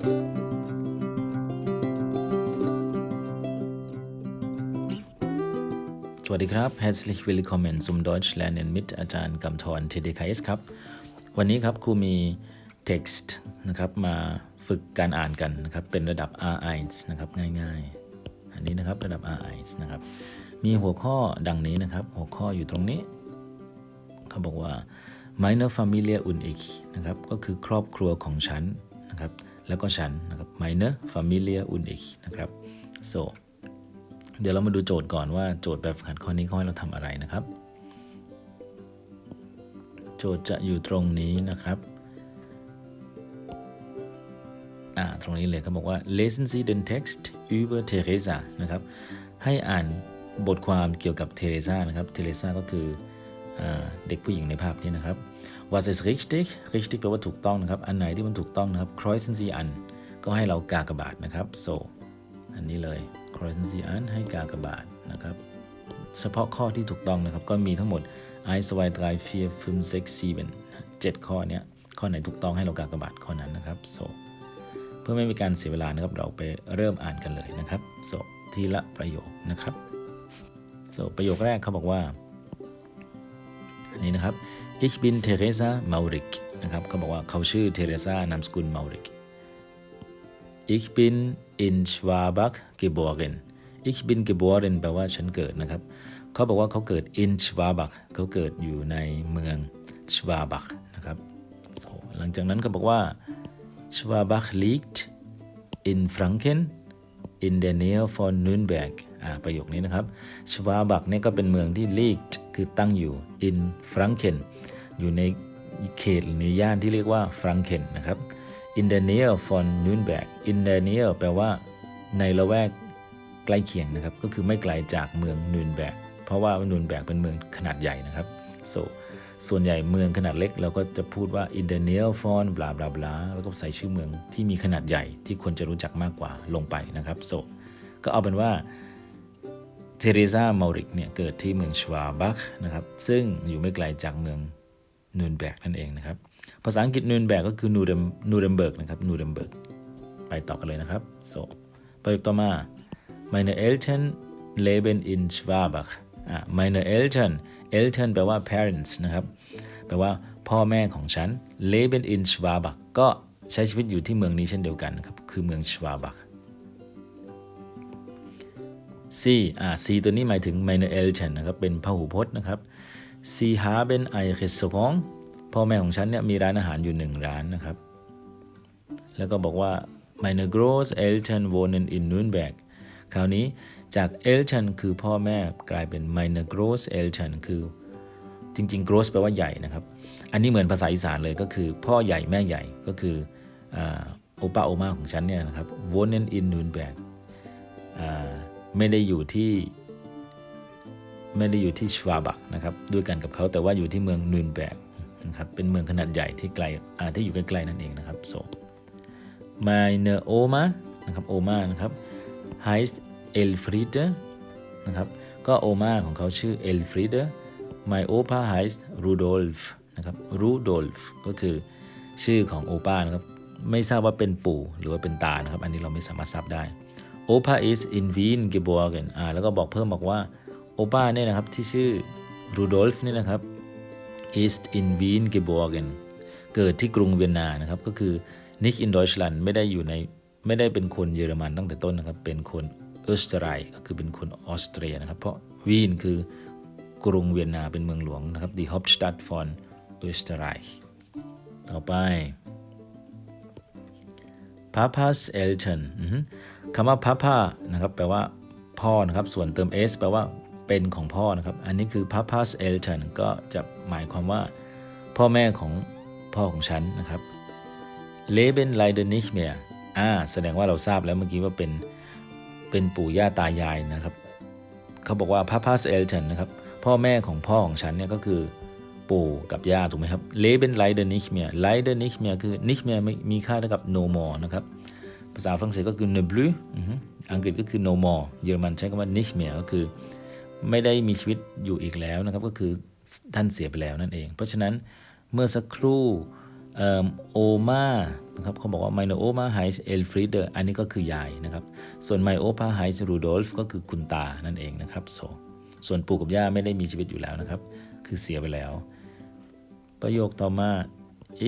สวัสดีครับ Herzlich willkommen zum Deutsch lernen mit อาจารย์กำธร TDKS ครับ วันนี้ครับครูมี text นะครับมาฝึกการอ่านกันนะครับ เป็นระดับ R1 นะครับง่ายๆ อันนี้นะครับระดับ R1 นะครับ มีหัวข้อดังนี้นะครับ หัวข้ออยู่ตรงนี้ เขาบอกว่า meine Familie und ich นะครับ ก็คือครอบครัวของฉันนะครับ แล้วก็ฉันนะครับ meine Familie und ich นะครับ so เดี๋ยวเรามาดูโจทย์ก่อนว่าโจทย์แบบฝึกหัดข้อนี้เขาให้เราทำอะไรนะครับ โจทย์จะอยู่ตรงนี้นะครับอ่าตรงนี้เลยเขาบอกว่า lesen Sie den Text über Teresa นะครับ ให้อ่านบทความเกี่ยวกับเทเรซานะครับ เทเรซาก็คืออเด็กผู้หญิงในภาพนี้นะครับ was ist richtig richtig แปลว่าถูกต้องนะครับ อันไหนที่มันถูกต้องนะครับ kreuzen Sie an ก็ให้เรากากบาทนะครับ so อันนี้เลย kreuzen Sie an ให้กากบาทนะครับ เฉพาะข้อที่ถูกต้องนะครับ ก็มีทั้งหมด1 2 3 4 5 6 7 7ข้อเนี้ย ข้อไหนถูกต้องให้เรากากบาทข้อนั้นนะครับ so เพื่อไม่มีการเสียเวลานะครับ เราไปเริ่มอ่านกันเลยนะครับ so ทีละประโยคนะครับ so ประโยคแรกเขาบอกว่า อันนี้นะครับ ich bin Teresa Maurik นะครับเขาบอกว่าเขาชื่อเทเรซานามสกุล Maurik ich bin in Schwabach geboren ich bin geboren แปลว่าฉันเกิดนะครับ เขาบอกว่าเขาเกิด in Schwabach เขาเกิดอยู่ในเมือง Schwabach นะครับ so หลังจากนั้นเขาบอกว่า Schwabach liegt in Franken in der Nähe von Nürnberg อ่าประโยคนี้นะครับ Schwabach เนี่ยก็เป็นเมืองที่ liegt คือตั้งอยู่ in Franken อยู่ในเขตหรือในย่านที่เรียกว่า Franken นะครับ in der Nähe von Nürnberg in der Nähe แปลว่าในละแวกใกล้เคียงนะครับ ก็คือไม่ไกลจากเมืองนูนแบกเพราะว่านูนแบกเป็นเมืองขนาดใหญ่นะครับ so ส่วนใหญ่เมืองขนาดเล็กเราก็จะพูดว่า in the near von บลาบลาบลาแล้วก็ใส่ชื่อเมืองที่มีขนาดใหญ่ที่คนจะรู้จักมากกว่าลงไปนะครับ so ก็เอาเป็นว่าเทเรซาเมาริกเนี่ยเกิดที่เมืองชวาบักนะครับ ซึ่งอยู่ไม่ไกลจากเมือง นูนแบกนั่นเองนะครับ ภาษาอังกฤษนูนแบกก็คือนูเรมนูเรมเบิร์กนะครับนูเรมเบิร์กไปต่อกันเลยนะครับ so ไปต่อมา meine Eltern leben in Schwabach อะ meine Eltern Eltern แปลว่า parents นะครับ แปลว่าพ่อแม่ของฉัน leben in Schwabach ก็ใช้ชีวิตอยู่ที่เมืองนี้เช่นเดียวกันครับ คือเมือง Schwabach C อ่า C ตัวนี้หมายถึง meine Eltern นะครับ เป็นพหูพจน์นะครับ Sie haben ein Restaurant พ่อแม่ของฉันเนี่ยมีร้านอาหารอยู่หนึ่งร้านนะครับ แล้วก็บอกว่า meine Großeltern wohnen in Nürnberg คราวนี้จาก Eltern คือพ่อแม่กลายเป็น meine Großeltern คือจริงๆ gross แปลว่าใหญ่นะครับ อันนี้เหมือนภาษาอีสานเลยก็คือ พ่อใหญ่แม่ใหญ่ก็คืออาโอป้าโอมาของฉันเนี่ยนะครับ wohnen in Nürnberg ไม่ได้อยู่ที่ ไม่ได้อยู่ที่ชวาบักนะครับด้วยกันกับเขาแต่ว่าอยู่ที่เมืองนูนแบกนะครับเป็นเมืองขนาดใหญ่ที่ไกลที่อยู่ใกล้ๆนั่นเองนะครับ so meine Oma นะครับ Oma นะครับ heißt Elfriede นะครับก็โอมาของเขาชื่อ Elfriede my Opa heißt Rudolf นะครับ Rudolf ก็คือชื่อของโอป้านะครับไม่ทราบว่าเป็นปู่หรือว่าเป็นตานะครับ อันนี้เราไม่สามารถทราบได้ Opa is in Wien geboren อ่าแล้วก็บอกเพิ่มบอกว่า โอป้าเนี่ยนะครับที่ชื่อ Rudolf เนี่ยนะครับ ist in Wien geboren เกิดที่กรุงเวียนนานะครับก็คือ nicht in Deutschland ไม่ได้อยู่ในไม่ได้เป็นคนเยอรมันตั้งแต่ต้นนะครับ เป็นคนเอสเตรไยก็คือเป็นคนออสเตรียนะครับ เพราะวีนคือกรุงเวียนนาเป็นเมืองหลวงนะครับ die Hauptstadt von Österreich ต่อไป Papa's Eltern อือฮึคำว่า Papa นะครับแปลว่าพ่อนะครับ ส่วนเติม s แปลว่า เป็นของพ่อนะครับ อันนี้คือ Papa's Eltern ก็จะหมายความว่าพ่อแม่ของพ่อของฉันนะครับ Leben l e i d e n i c h mehr อ่าแสดงว่าเราทราบแล้วเมื่อกี้ว่าเป็นเป็นปู่ย่าตายายนะครับ เขาบอกว่า Papa's Eltern นะครับ พ่อแม่ของพ่อของฉันเนี่ยก็คือปู่กับย่าถูกไหมครับ Leben l e i d e n i c h mehr l e i d e n i c h mehr คือ nicht mehr ไม่มีค่าเท่ากับ no more นะครับ ภาษาฝรั่งเศสก็คือ ne plus อังกฤษก็คือ no more เยอรมันใช้คำว่า nicht mehr ก็คือ ไม่ได้มีชีวิตอยู่อีกแล้วนะครับ ก็คือท่านเสียไปแล้วนั่นเอง เพราะฉะนั้นเมื่อสักครู่โอมานะครับเขาบอกว่า meine Oma heißt Elfriede อันนี้ก็คือยายนะครับ ส่วน mein Opa heißt Rudolf ก็คือคุณตานั่นเองนะครับ so ส่วนปู่กับย่าไม่ได้มีชีวิตอยู่แล้วนะครับ คือเสียไปแล้ว ประโยคต่อมา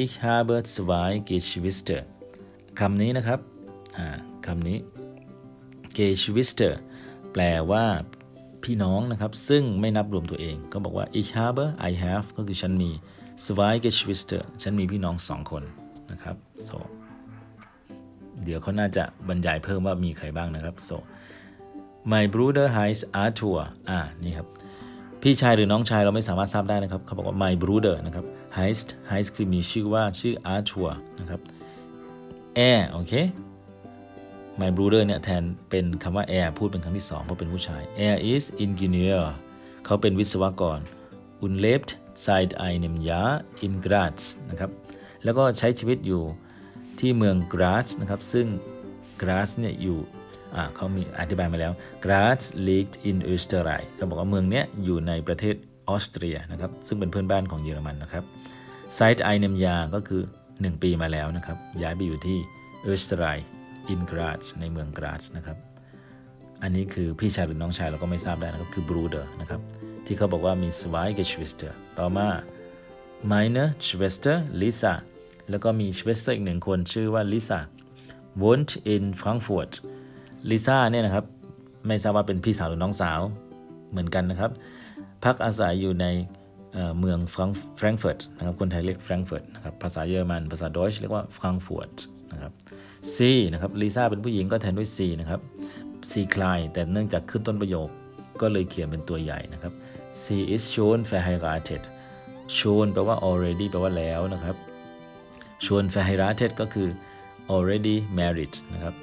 ich habe zwei Geschwister คำนี้นะครับคำนี้ Geschwister แปลว่า พี่น้องนะครับ ซึ่งไม่นับรวมตัวเอง ก็บอกว่า ich habe I have ก็คือฉันมี zwei Geschwister ฉันมีพี่น้องสองคนนะครับ so เดี๋ยวเขาน่าจะบรรยายเพิ่มว่ามีใครบ้างนะครับ so my brother heißt Arthur อ่านี่ครับ พี่ชายหรือน้องชายเราไม่สามารถทราบได้นะครับ เขาบอกว่า my brother นะครับ heißt heißt คือมีชื่อว่าชื่อ Arthur นะครับ air โอเค my brother เนี่ยแทนเป็นคำว่า air พูดเป็นครั้งที่สองเพราะเป็นผู้ชาย air is engineer เขาเป็นวิศวกร un lebt seit einem Jahr in Graz นะครับ แล้วก็ใช้ชีวิตอยู่ที่เมือง Graz นะครับ ซึ่ง Graz เนี่ยอยู่เขามีอธิบายมาแล้ว Graz liegt in Österreich เขาบอกว่าเมืองเนี้ยอยู่ในประเทศออสเตรียนะครับ ซึ่งเป็นเพื่อนบ้านของเยอรมันนะครับ seit einem Jahr ก็คือ 1 ปีมาแล้วนะครับ ย้ายไปอยู่ที่ Österreich in Graz ในเมือง Graz นะครับ อันนี้คือพี่ชายหรือน้องชายเราก็ไม่ทราบได้นะครับ คือ Bruder นะครับ ที่เขาบอกว่ามี zwei Geschwister ต่อมา meine Schwester Lisa แล้วก็มี Schwester อีกหนึ่งคนชื่อว่า Lisa wohnt in Frankfurt Lisa เนี่ยนะครับ ไม่ทราบว่าเป็นพี่สาวหรือน้องสาวเหมือนกันนะครับ พักอาศัยอยู่ในเมืองฟรงแฟรงก์เฟิร์ตนะครับ คนไทยเรียกแฟรงก์เฟิร์ตนะครับ ภาษาเยอรมัน ภาษาดอยช์เรียกว่าแฟรงก์เฟิร์ตนะครับ C นะครับลิซ่าเป็นผู้หญิงก็แทนด้วย C นะครับ C คลายแต่เนื่องจากขึ้นต้นประโยคก็เลยเขียนเป็นตัวใหญ่นะครับ C is schon verheiratet schon แปลว่า already แปลว่าแล้วนะครับ schon verheiratet ก็คือ already married นะครับ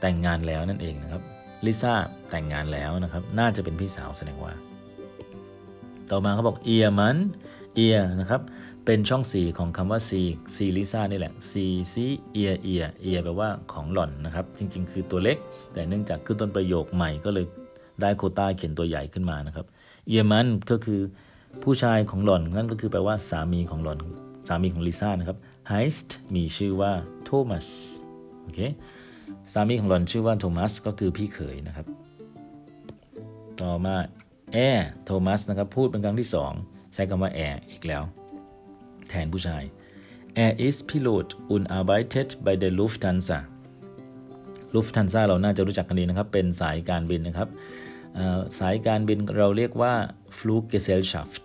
แต่งงานแล้วนั่นเองนะครับลิซ่าแต่งงานแล้วนะครับ น่าจะเป็นพี่สาวแสดงว่า ต่อมาเขาบอก ear มัน ear นะครับ เป็นช่องสีของคำว่า c c ลิซ่านี่แหละ c c ear ear ear แปลว่าของหล่อนนะครับ จริง ๆ คือตัวเล็ก แต่เนื่องจากขึ้นต้นประโยคใหม่ก็เลยได้โคต้าเขียนตัวใหญ่ขึ้นมานะครับ ear มันก็คือผู้ชายของหล่อนนั่นก็คือแปลว่าสามีของหล่อนสามีของลิซ่านะครับ heist มีชื่อว่าโทมัสโอเคสามีของหล่อนชื่อว่าโทมัสก็คือพี่เขยนะครับ ต่อมาแอร์โทมัสนะครับพูดเป็นครั้งที่สองใช้คำว่าแอร์อีกแล้ว แทนผู้ชาย Er ist Pilot und arbeitet bei der Lufthansa Lufthansa เราน่าจะรู้จักกันดีนะครับ เป็นสายการบินนะครับสายการบินเราเรียกว่า Fluggesellschaft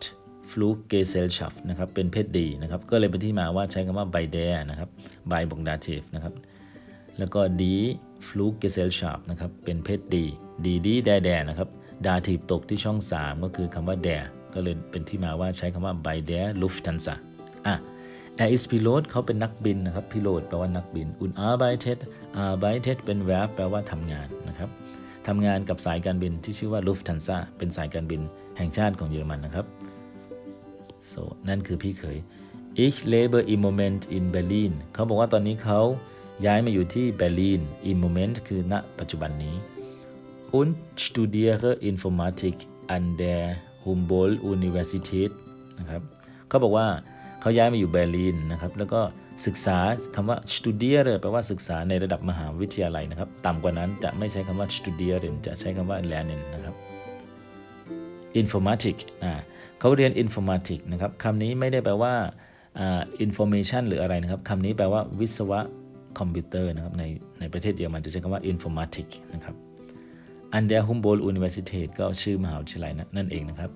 Fluggesellschaft นะครับ เป็นเพศดีนะครับ ก็เลยเป็นที่มาว่าใช้คำว่า by der นะครับ by บอก dative นะครับ แล้วก็ die Fluggesellschaft นะครับ เป็นเพศดี ดีดีแดแดนะครับ ดาทีบตกที่ช่อง 3 ก็คือคำว่า der ก็เลยเป็นที่มาว่าใช้คำว่า by der Lufthansa อะ Er ist Pilot เขาเป็นนักบินนะครับ Pilot แปลว่านักบิน und arbeitet arbeitet เป็น verb แปลว่าทำงานนะครับทำงานกับสายการบินที่ชื่อว่า Lufthansa เป็นสายการบินแห่งชาติของเยอรมันนะครับ so นั่นคือพี่เขย Ich lebe im Moment in Berlin เขาบอกว่าตอนนี้เขาย้ายมาอยู่ที่เบอร์ลิน im Moment คือณปัจจุบันนี้ und studiere Informatik an der Humboldt-Universität นะครับเขาบอกว่า เขาย้ายมาอยู่เบอร์ลินนะครับ แล้วก็ศึกษาคำว่า studiere แปลว่าศึกษาในระดับมหาวิทยาลัยนะครับ ต่ำกว่านั้นจะไม่ใช้คำว่า studieren จะใช้คำว่า lernen นะครับ informatic อ่าเขาเรียน informatic นะครับคำนี้ไม่ได้แปลว่า information หรืออะไรนะครับคำนี้แปลว่าวิศวะคอมพิวเตอร์นะครับในในประเทศเยอรมันจะใช้คำว่า informatic นะครับอันเดอร์ฮุมโบลต์ Universität ก็ชื่อมหาวิทยาลัยนะนั่นเองนะครับ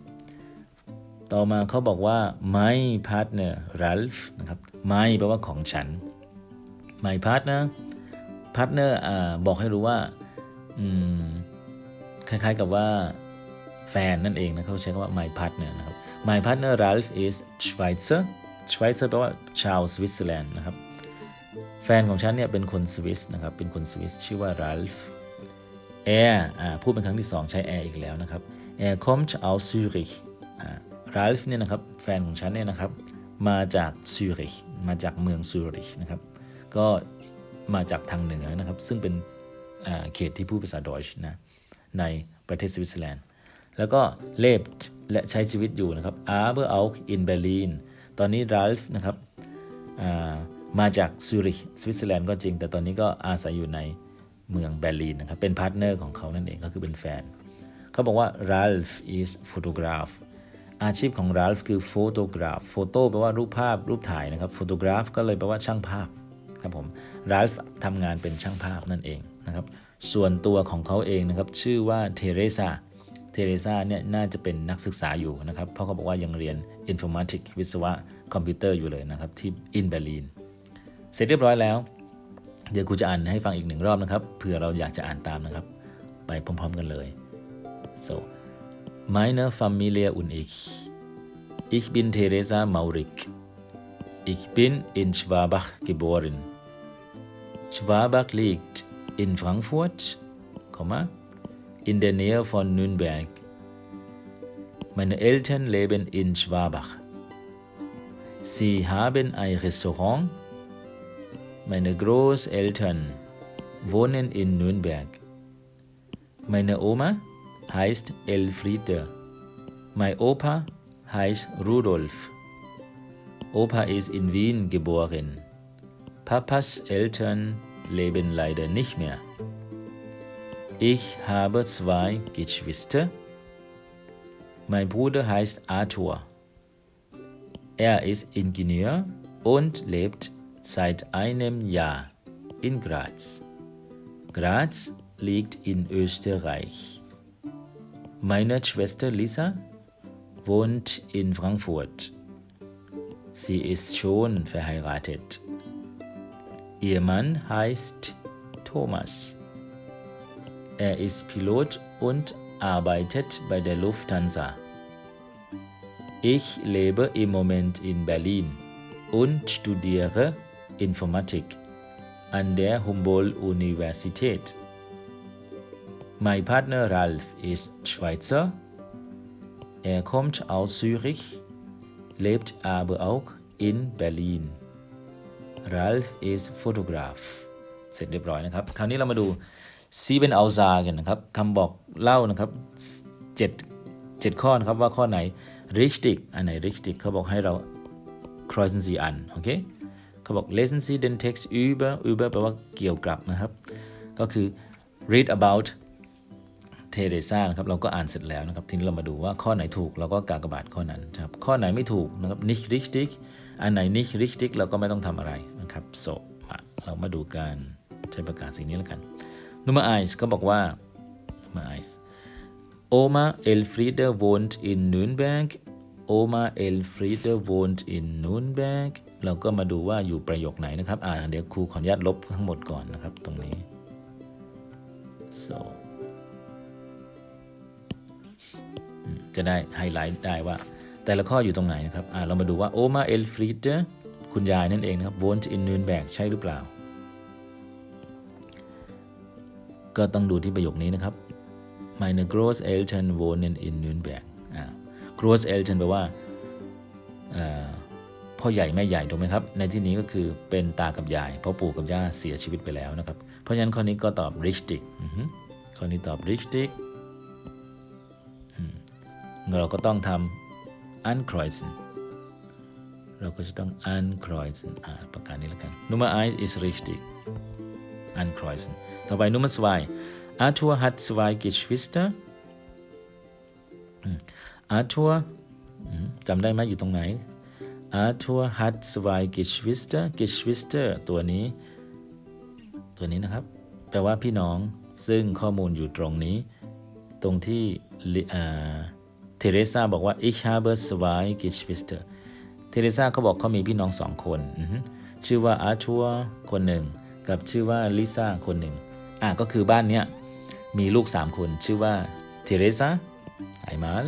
ต่อมาเขาบอกว่า my partner Ralph นะครับ my แปลว่าของฉัน my partner partner อ่าบอกให้รู้ว่าอืมคล้ายๆกับว่าแฟนนั่นเองนะเขาใช้คำว่า my partner นะครับ my partner Ralph is Schweizer Schweizer แปลว่าชาวสวิตเซอร์แลนด์นะครับ แฟนของฉันเนี่ยเป็นคนสวิสนะครับ เป็นคนสวิสชื่อว่า Ralph แอร์อ่าพูดเป็นครั้งที่ 2 ใช้แอร์อีกแล้วนะครับ Er kommt aus Zürich อ่า Ralph เนี่ยนะครับแฟนของฉันเนี่ยนะครับมาจากซูริชมาจากเมืองซูริชนะครับก็มาจากทางเหนือนะครับซึ่งเป็นเขตที่พูดภาษาดอยช์นะในประเทศสวิตเซอร์แลนด์ แล้วก็ lebt และใช้ชีวิตอยู่นะครับ aber auch in Berlin ตอนนี้ Ralph นะครับมาจากซูริชสวิตเซอร์แลนด์ก็จริง แต่ตอนนี้ก็อาศัยอยู่ในเมืองเบอร์ลินนะครับเป็นพาร์ทเนอร์ของเขานั่นเองก็คือเป็นแฟน เขาบอกว่า Ralph is photograph อาชีพของ Ralph คือ photograph โฟโต้แปลว่ารูปภาพรูปถ่ายนะครับ photograph ก็เลยแปลว่าช่างภาพครับผม Ralph ทำงานเป็นช่างภาพนั่นเองนะครับ ส่วนตัวของเขาเองนะครับชื่อว่าเทเรซาเทเรซาเนี่ยน่าจะเป็นนักศึกษาอยู่นะครับเพราะเขาบอกว่ายังเรียน informatics วิศวะคอมพิวเตอร์อยู่เลยนะครับที่อินเบอร์ลินเสร็จเรียบร้อยแล้ว เดี๋ยวครูจะอ่านให้ฟังอีกหนึ่งรอบนะครับเผื่อเราอยากจะอ่านตามนะครับ ไปพร้อม ๆ กันเลย so meine Familie und ich. Ich bin Theresa Maurik. Ich bin in Schwabach geboren. Schwabach liegt in Frankfurt in der Nähe von Nürnberg. Meine Eltern leben in Schwabach. Sie haben ein Restaurant. Meine Großeltern wohnen in Nürnberg. Meine Oma heißt Elfriede. Mein Opa heißt Rudolf. Opa ist in Wien geboren. Papas Eltern leben leider nicht mehr. Ich habe zwei Geschwister. Mein Bruder heißt Arthur. Er ist Ingenieur und lebt seit einem Jahr in Graz. Graz liegt in Österreich. Meine Schwester Lisa wohnt in Frankfurt. Sie ist schon verheiratet. Ihr Mann heißt Thomas. Er ist Pilot und arbeitet bei der Lufthansa. Ich lebe im Moment in Berlin und studiere Informatik an der Humboldt-Universität. Mein Partner Ralf ist Schweizer. Er kommt aus Zürich, lebt aber auch in Berlin. Ralf ist Fotograf เสร็จเรียบร้อยนะครับ คราวนี้เรามาดูซีเป็นเอาซากันนะครับคำบอกเล่านะครับเจ็ดเจ็ดข้อนะครับว่าข้อไหน richtig อันไหน richtig เขาบอกให้เรา kreuzen Sie an โอเคเขาบอก lesen Sie den Text über über แปลว่าเกี่ยวกับนะครับ ก็คือ read about เทเรซานะครับเราก็อ่านเสร็จแล้วนะครับทีนี้เรามาดูว่าข้อไหนถูกเราก็กากบาทข้อนั้นครับข้อไหนไม่ถูกนะครับ nicht richtig อันไหน nicht richtig เราก็ไม่ต้องทำอะไรนะครับ so มาเรามาดูกันใช้ประกาศสิ่งนี้แล้วกัน Nummer 1ก็บอกว่า Nummer 1 Oma Elfriede wohnt in Nürnberg Oma Elfriede wohnt in Nürnberg เราก็มาดูว่าอยู่ประโยคไหนนะครับอ่าเดี๋ยวครูขออนุญาตลบทั้งหมดก่อนนะครับตรงนี้ so จะได้ไฮไลท์ได้ว่า แต่ละข้ออยู่ตรงไหนนะครับเรามาดูว่า Oma Elfriede คุณยายนั่นเองนะครับ wohnt in Nürnberg ใช่หรือเปล่า ก็ต้องดูที่ประโยคนี้นะครับ Meine Großeltern wohnen in Nürnberg Großeltern แปลว่าพ่อใหญ่แม่ใหญ่ถูกไหมครับ ในที่นี้ก็คือเป็นตากับยายเพราะปู่กับย่าเสียชีวิตไปแล้วนะครับ เพราะฉะนั้นข้อนี้ก็ตอบ richtig ข้อนี้ตอบ richtig เราก็ต้องทำ ankreuzen เราก็จะต้อง ankreuzen อ่าประการนี้แล้วกัน Nummer 1 ist richtig ankreuzen ต่อไป Nummer 2 Arthur hat zwei Geschwister Arthur จำได้ไหมอยู่ตรงไหน Arthur hat zwei Geschwister Geschwister ตัวนี้ ตัวนี้นะครับ แปลว่าพี่น้องซึ่งข้อมูลอยู่ตรงนี้ ตรงที่อ่า เทเรซาบอกว่า ich habe zwei Geschwister เทเรซาเขาบอกเขามีพี่น้องสองคน ชื่อว่าอาร์ทัวคนหนึ่ง กับชื่อว่าลิซ่าคนหนึ่ง อะก็คือบ้านเนี้ยมีลูก 3 คน ชื่อว่าเทเรซาไอมาล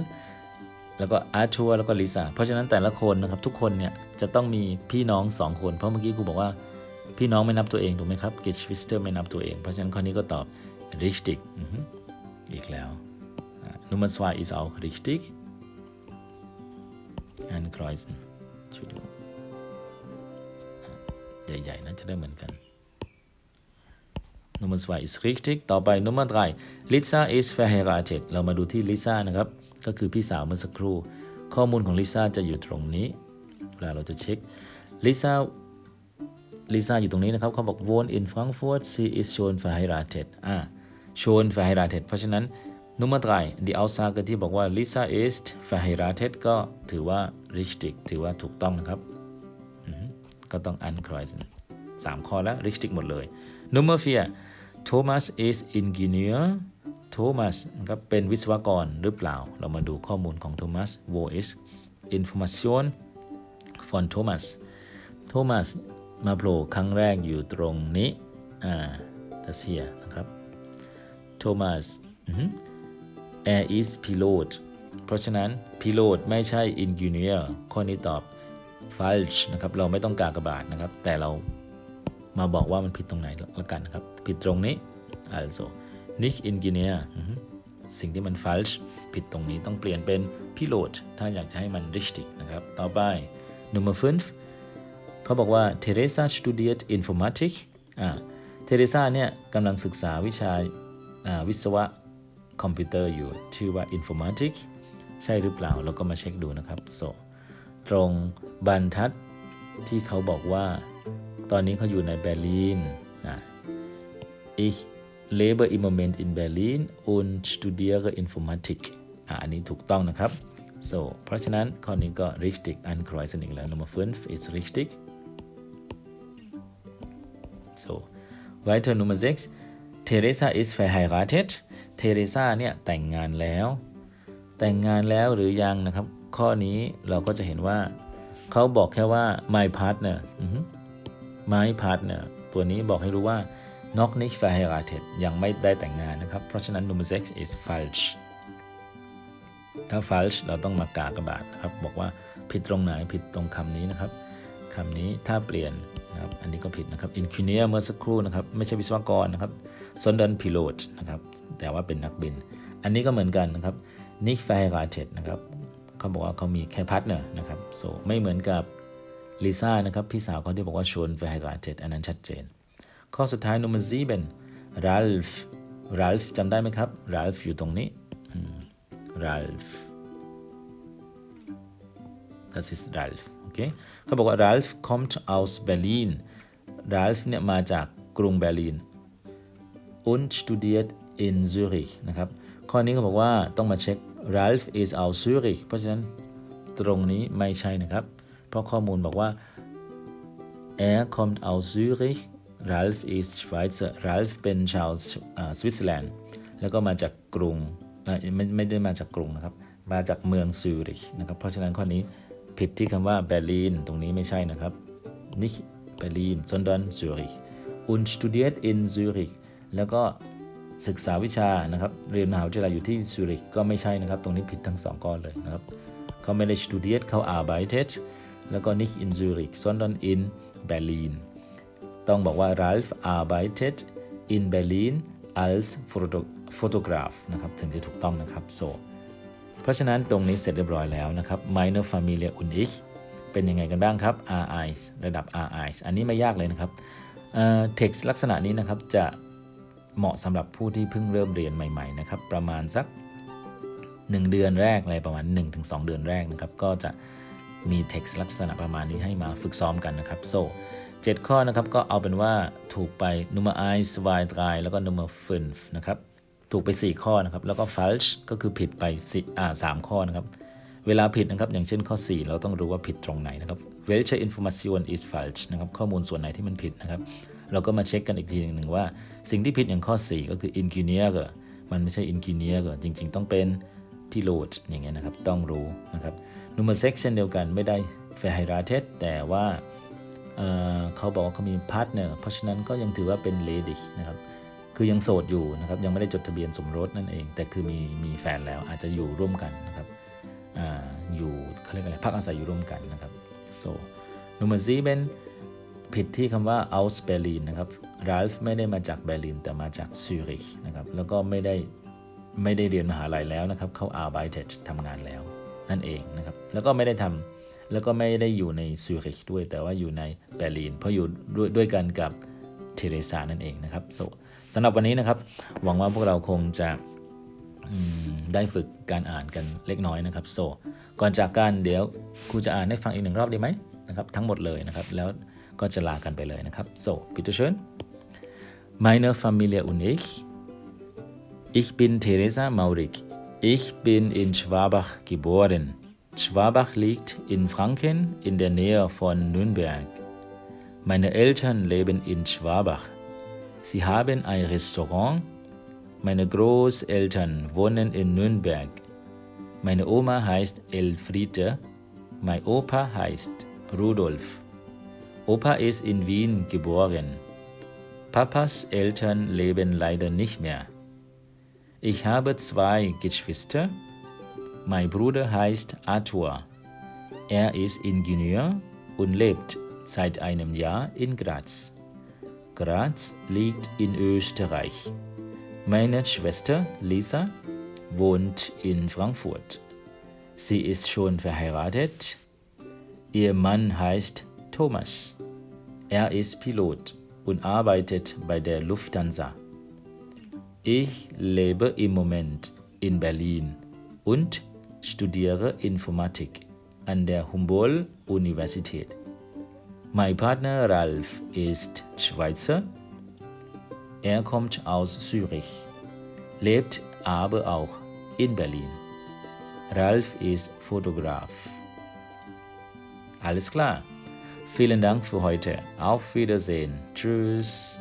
แล้วก็อาร์ทัวแล้วก็ลิซ่า เพราะฉะนั้นแต่ละคนนะครับทุกคนเนี่ยจะต้องมีพี่น้อง2คน เพราะเมื่อกี้ครูบอกว่าพี่น้องไม่นับตัวเองถูกไหมครับ Geschwister ไม่นับตัวเอง เพราะฉะนั้นข้อนี้ก็ตอบ richtig อีกแล้ว Nummer 2 ist auch richtig ankreuzen ช่วยดูอะใหญ่ๆนะจะได้เหมือนกัน Nummer 2 ist richtig ต่อไป Nummer 3 Lisa ist verheiratet เรามาดูที่ลิซ่านะครับ ก็คือพี่สาวเมื่อสักครู่ ข้อมูลของลิซ่าจะอยู่ตรงนี้ เวลาเราจะเช็ค Lisa ลิซ่าอยู่ตรงนี้นะครับ เขาบอก wohn in Frankfurt sie is schon verheiratet อ่า schon verheiratet เพราะฉะนั้น Nummer 3 die Aussage ที่บอกว่า Lisa ist verheiratet ก็ถือว่า richtig ถือว่าถูกต้องนะครับ ก็ต้อง ankreuzen สามข้อแล้ว richtig หมดเลย Nummer 4 Thomas is Ingenieur Thomas นะครับเป็นวิศวกรหรือเปล่า เรามาดูข้อมูลของ Thomas wo ist Information von Thomas Thomas มาโผล่ครั้งแรกอยู่ตรงนี้ อ่าทัเซียนะครับ Thomas อือหือ Air is pilot เพราะฉะนั้น pilot ไม่ใช่ engineer ข้อนี้ตอบ false นะครับ เราไม่ต้องกากบาทนะครับ แต่เรามาบอกว่ามันผิดตรงไหนละกันนะครับ ผิดตรงนี้ also nicht engineer สิ่งที่มัน false ผิดตรงนี้ต้องเปลี่ยนเป็น pilot ถ้าอยากจะให้มัน richtig นะครับ ต่อไป Nummer 5เขาบอกว่า Teresa studiert Informatik อ่า Teresa เนี่ยกำลังศึกษาวิชาวิศวะ คอมพิวเตอร์อยู่ชื่อว่า Informatik ใช่หรือเปล่าเราก็มาเช็คดูนะครับโ so ตรงบรรทัดที่เขาบอกว่า ตอนนี้เขาอยู่ในเบอร์ลินนะ Ich lebe im Moment in Berlin und studiere Informatik อะอันนี้ถูกต้องนะครับ so เพราะฉะนั้นข้อนี้ก็ richtig ankreuzen อีกแล้ว Nummer 5 is richtig so weiter Nummer 6 Teresa ist verheiratet Teresa เนี่ยแต่งงานแล้ว แต่งงานแล้วหรือยังนะครับ ข้อนี้เราก็จะเห็นว่าเขาบอกแค่ว่า my partner my partner ตัวนี้บอกให้รู้ว่า noch nicht verheiratet ยังไม่ได้แต่งงานนะครับ เพราะฉะนั้น Nummer 6 is falsch ถ้า falsch เราต้องมากากระบาทนะครับ บอกว่าผิดตรงไหนผิดตรงคำนี้นะครับคำนี้ถ้าเปลี่ยนนะครับอันนี้ก็ผิดนะครับ engineer เมื่อสักครู่นะครับ ไม่ใช่วิศวกรนะครับ sondern pilot นะครับ แต่ว่าเป็นนักบิน อันนี้ก็เหมือนกันนะครับ nicht verheiratet นะครับเขาบอกว่าเขามีแค่พาร์ทเนอร์นะครับ so ไม่เหมือนกับลิซ่านะครับพี่สาวเขาที่บอกว่าชวน verheiratet อันนั้นชัดเจน ข้อสุดท้าย nummer 7 Ralph Ralph จำได้ไหมครับ Ralph อยู่ตรงนี้อืม Ralph das ist Ralph โอเคเขาบอกว่า Ralph kommt aus Berlin Ralph เนี่ยมาจากกรุงเบอร์ลิน und studiert in Zürich นะครับ ข้อนี้เขาบอกว่าต้องมาเช็ค Ralph is aus Zürich เพราะฉะนั้นตรงนี้ไม่ใช่นะครับ เพราะข้อมูลบอกว่า er kommt aus Zürich Ralph is Schweizer Ralph เป็นชาวสวิตเซอร์แลนด์แล้วก็มาจากกรุงไม่ไม่ได้มาจากกรุงนะครับ มาจากเมืองซูริชนะครับ เพราะฉะนั้นข้อนี้ผิดที่คำว่าเบอร์ลินตรงนี้ไม่ใช่นะครับ nicht Berlin sondern Zürich und studiert in Zürich แล้วก็ ศึกษาวิชานะครับเรียนมหาวิทยาลัยอยู่ที่ซูริกก็ไม่ใช่นะครับ ตรงนี้ผิดทั้งสองข้อนเลยนะครับเขาไม่ได้ studiert เขา arbeitet แล้วก็ nicht in Zürich sondern in Berlin ต้องบอกว่า Ralph arbeitet in Berlin als Foto Fotograf นะครับถึงจะถูกต้องนะครับ so เพราะฉะนั้นตรงนี้เสร็จเรียบร้อยแล้วนะครับ Meine Familie und ich เป็นยังไงกันบ้างครับ RI ระดับ RI อันนี้ไม่ยากเลยนะครับเอ่อ text ลักษณะนี้นะครับจะ เหมาะสำหรับผู้ที่เพิ่งเริ่มเรียนใหม่ๆนะครับ ประมาณสัก 1 เดือนแรกอะไรประมาณ 1-2 เดือนแรกนะครับ ก็จะมี text ลักษณะประมาณนี้ให้มาฝึกซ้อมกันนะครับ so 7 ข้อนะครับก็เอาเป็นว่าถูกไป nummer 1 2 3แล้วก็ nummer 5นะครับถูกไป 4 ข้อนะครับ แล้วก็ falsch ก็คือผิดไป4อ่า3ข้อนะครับ เวลาผิดนะครับ อย่างเช่นข้อ 4 เราต้องรู้ว่าผิดตรงไหนนะครับ welche Information ist falsch นะครับ ข้อมูลส่วนไหนที่มันผิดนะครับ เราก็มาเช็คกันอีกทีหนึ่งว่า สิ่งที่ผิดอย่างข้อ 4 ก็คือ engineer มันไม่ใช่ engineer จริง ๆ ต้องเป็น pilot อย่างเงี้ยนะครับ ต้องรู้นะครับ number 6เช่นเดียวกันไม่ได้ verheiratet แต่ว่าเเขาบอกว่าเขามีพาร์ทเนอร์เพราะฉะนั้นก็ยังถือว่าเป็นเลดี้นะครับ คือยังโสดอยู่นะครับ ยังไม่ได้จดทะเบียนสมรสนั่นเอง แต่คือมีมีแฟนแล้วอาจจะอยู่ร่วมกันนะครับอ่าอยู่เขาเรียกอะไรพักอาศัยอยู่ร่วมกันนะครับ so nummer sieben ผิดที่คำว่า aus Berlin นะครับ Ralph ไม่ได้มาจากเบอร์ลินแต่มาจากซูริกนะครับแล้วก็ไม่ได้ไม่ได้เรียนมหาลัยแล้วนะครับ เขา arbeitet ทำงานแล้วนั่นเองนะครับ แล้วก็ไม่ได้ทำแล้วก็ไม่ได้อยู่ในซูริกด้วย แต่ว่าอยู่ในเบอร์ลินเพราะอยู่ด้วยด้วยกันกับเทเรซานั่นเองนะครับสำหรับวันนี้นะครับ หวังว่าพวกเราคงจะได้ฝึกการอ่านกันเล็กน้อยนะครับ so ก่อนจากกันเดี๋ยวครูจะอ่านให้ฟังอีกหนึ่งรอบดีไหมนะครับ ทั้งหมดเลยนะครับ แล้วก็จะลากันไปเลยนะครับ so bitte schön meine Familie und ich. Ich bin Theresa Maurig ich bin in Schwabach geboren. Schwabach liegt in Franken in der Nähe von Nürnberg. Meine Eltern leben in Schwabach. Sie haben ein Restaurant. Meine Großeltern wohnen in Nürnberg. Meine Oma heißt Elfriede. Mein Opa heißt Rudolf. Opa ist in Wien geboren. Papas Eltern leben leider nicht mehr. Ich habe zwei Geschwister. Mein Bruder heißt Arthur. Er ist Ingenieur und lebt seit einem Jahr in Graz. Graz liegt in Österreich. Meine Schwester Lisa wohnt in Frankfurt. Sie ist schon verheiratet. Ihr Mann heißt Thomas. Er ist Pilot und arbeitet bei der Lufthansa. Ich lebe im Moment in Berlin und studiere Informatik an der Humboldt-Universität. Mein Partner Ralf ist Schweizer. Er kommt aus Zürich, lebt aber auch in Berlin. Ralf ist Fotograf. Alles klar. Vielen Dank für heute. Auf Wiedersehen. Tschüss.